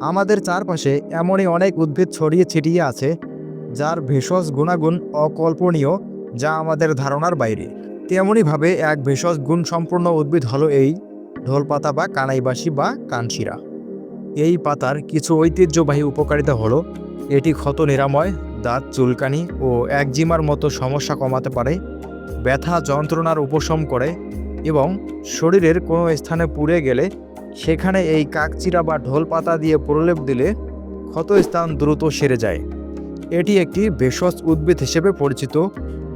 আমাদের চারপাশে এমনই অনেক উদ্ভিদ ছড়িয়ে ছিটিয়ে আছে, যার ভেষজ গুণাগুণ অকল্পনীয় যা আমাদের ধারণার বাইরে। তেমনইভাবে এক ভেষজ গুণ সম্পূর্ণ উদ্ভিদ হলো এই ঢোলপাতা বা কানাইবাসী বা কানশিরা। এই পাতার কিছু ঐতিহ্যবাহী উপকারিতা হলো, এটি ক্ষত নিরাময়, দাঁত চুলকানি ও একজিমার মতো সমস্যা কমাতে পারে, ব্যথা যন্ত্রণার উপশম করে এবং শরীরের কোনো স্থানে পুড়ে গেলে সেখানে এই কাকচিরা বা ঢোল পাতা দিয়ে প্রলেপ দিলে ক্ষত স্থান দ্রুত সেরে যায়। এটি একটি ভেষজ উদ্ভিদ হিসেবে পরিচিত,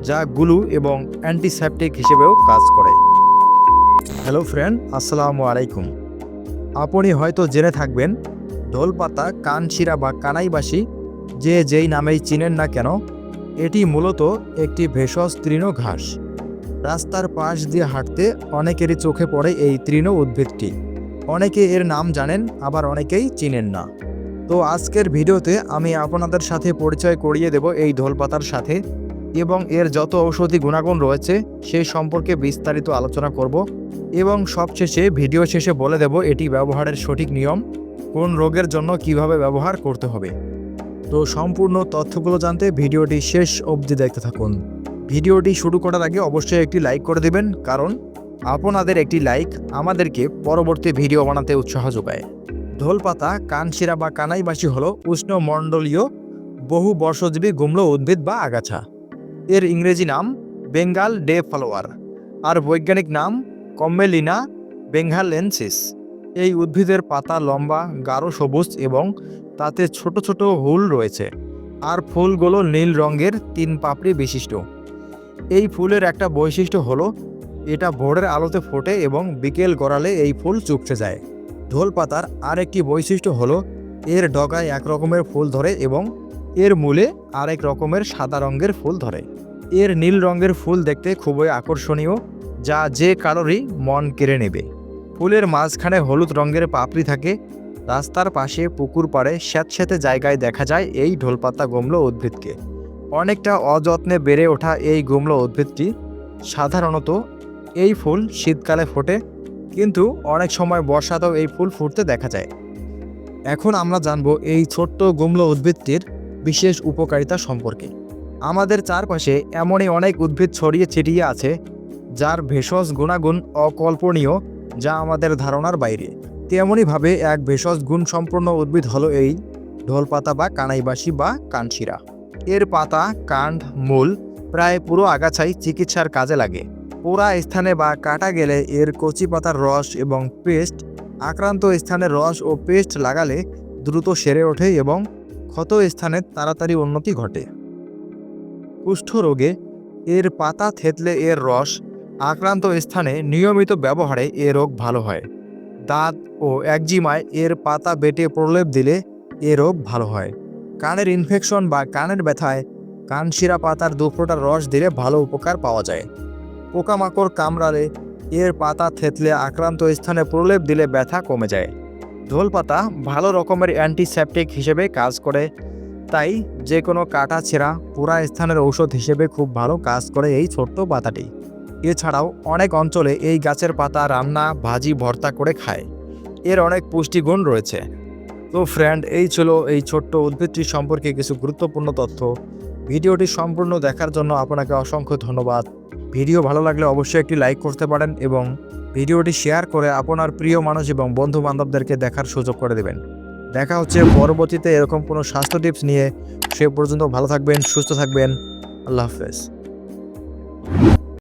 যা গুলু এবং অ্যান্টিসেপটিক হিসেবেও কাজ করে। হ্যালো ফ্রেন্ড, আসসালামু আলাইকুম। আপনি হয়তো জেনে থাকবেন ঢোল ঢোলপাতা কানশিরা বা কানাইবাসী, যে যেই নামেই চিনেন না কেন, এটি মূলত একটি ভেষজ তৃণ ঘাস। রাস্তার পাশ দিয়ে হাঁটতে অনেকেরই চোখে পড়ে এই তৃণ উদ্ভিদটি। অনেকে এর নাম জানেন, আবার অনেকেই চিনেন না। তো আজকের ভিডিওতে আমি আপনাদের সাথে পরিচয় করিয়ে দেব এই ঢোলপাতার সাথে এবং এর যত ঔষধি গুণাগুণ রয়েছে সেই সম্পর্কে বিস্তারিত আলোচনা করব এবং সবশেষে ভিডিও শেষে বলে দেব এটি ব্যবহারের সঠিক নিয়ম, কোন রোগের জন্য কীভাবে ব্যবহার করতে হবে। তো সম্পূর্ণ তথ্যগুলো জানতে ভিডিওটি শেষ অবধি দেখতে থাকুন। ভিডিওটি শুরু করার আগে অবশ্যই একটি লাইক করে দেবেন, কারণ আপনাদের একটি লাইক আমাদেরকে পরবর্তী ভিডিও বানাতে উৎসাহ যোগায়। ঢোলপাতা, কানশিরা বা কানাইবাসী হল উষ্ণমণ্ডলীয়, বহু বর্ষজীবী গুমলো উদ্ভিদ বা আগাছা। এর ইংরেজি নাম বেঙ্গাল ডে ফলোয়ার আর বৈজ্ঞানিক নাম কম্মেলিনা বেঙ্গালেন্সিস। এই উদ্ভিদের পাতা লম্বা, গাঢ় সবুজ এবং তাতে ছোট ছোট হুল রয়েছে, আর ফুলগুলো নীল রঙের তিন পাপড়ি বিশিষ্ট। এই ফুলের একটা বৈশিষ্ট্য হলো এটা ভোরের আলোতে ফোটে এবং বিকেল গড়ালে এই ফুল চুপসে যায়। ঢোল পাতার আরেকটি বৈশিষ্ট্য হলো, এর ডগায় এক রকমের ফুল ধরে এবং এর মূলে আরেক রকমের সাদা রঙের ফুল ধরে। এর নীল রঙের ফুল দেখতে খুবই আকর্ষণীয়, যা যে কারোরই মন কেড়ে নেবে। ফুলের মাঝখানে হলুদ রঙের পাপড়ি থাকে, রাস্তার পাশে পুকুর পাড়ে স্যাঁতস্যাঁতে জায়গায় দেখা যায় এই ঢোলপাতা গুমলো উদ্ভিদকে। অনেকটা অযত্নে বেড়ে ওঠা এই গুমলো উদ্ভিদটি সাধারণত এই ফুল শীতকালে ফোটে, কিন্তু অনেক সময় বর্ষাতেও এই ফুল ফুটতে দেখা যায়। এখন আমরা জানব এই ছোট্ট গুমলো উদ্ভিদটির বিশেষ উপকারিতা সম্পর্কে। আমাদের চারপাশে এমনই অনেক উদ্ভিদ ছড়িয়ে ছিটিয়ে আছে, যার ভেষজ গুণাগুণ অকল্পনীয় যা আমাদের ধারণার বাইরে। তেমনইভাবে এক ভেষজ গুণ সম্পন্ন উদ্ভিদ হলো এই ঢোলপাতা বা কানাইবাসী বা কানশিরা। এর পাতা, কাণ্ড, মূল প্রায় পুরো আগাছাই চিকিৎসার কাজে লাগে। পোড়া স্থানে বা কাটা গেলে এর কচি পাতার রস এবং পেস্ট, আক্রান্ত স্থানে রস ও পেস্ট লাগালে দ্রুত সেরে ওঠে এবং ক্ষত স্থানে তাড়াতাড়ি উন্নতি ঘটে। কুষ্ঠরোগে এর পাতা থেতলে এর রস, আক্রান্ত স্থানে নিয়মিত ব্যবহারে এ রোগ ভালো হয়। দাঁত ও একজিমায় এর পাতা বেটে প্রলেপ দিলে এ রোগ ভালো হয়। কানের ইনফেকশন বা কানের ব্যথায় কানশিরা পাতার দু ফোঁটা রস দিলে ভালো উপকার পাওয়া যায়। পোকামাকড় কামড়ালে এর পাতা থেতলে আক্রান্ত স্থানে প্রলেপ দিলে ব্যথা কমে যায়। ঢোল পাতা ভালো রকমের অ্যান্টিসেপটিক হিসেবে কাজ করে, তাই যে কোনো কাটা ছেঁড়া পুরা স্থানের ঔষধ হিসেবে খুব ভালো কাজ করে এই ছোট্ট পাতাটি। এছাড়াও অনেক অঞ্চলে এই গাছের পাতা রান্না, ভাজি, ভর্তা করে খায়। এর অনেক পুষ্টিগুণ রয়েছে। তো ফ্রেন্ড এই ছিল এই ছোট্ট উদ্ভিদটি সম্পর্কে কিছু গুরুত্বপূর্ণ তথ্য। ভিডিওটি সম্পূর্ণ দেখার জন্য আপনাকে অসংখ্য ধন্যবাদ। ভিডিও ভালো লাগলে অবশ্যই একটি লাইক করতে পারেন এবং ভিডিওটি শেয়ার করে আপনার প্রিয় মানুষ এবং বন্ধু বান্ধবদেরকে দেখার সুযোগ করে দেবেন। দেখা হচ্ছে পরবর্তীতে এরকম কোনো স্বাস্থ্য টিপস নিয়ে। সে পর্যন্ত ভালো থাকবেন, সুস্থ থাকবেন। আল্লাহ হাফেজ।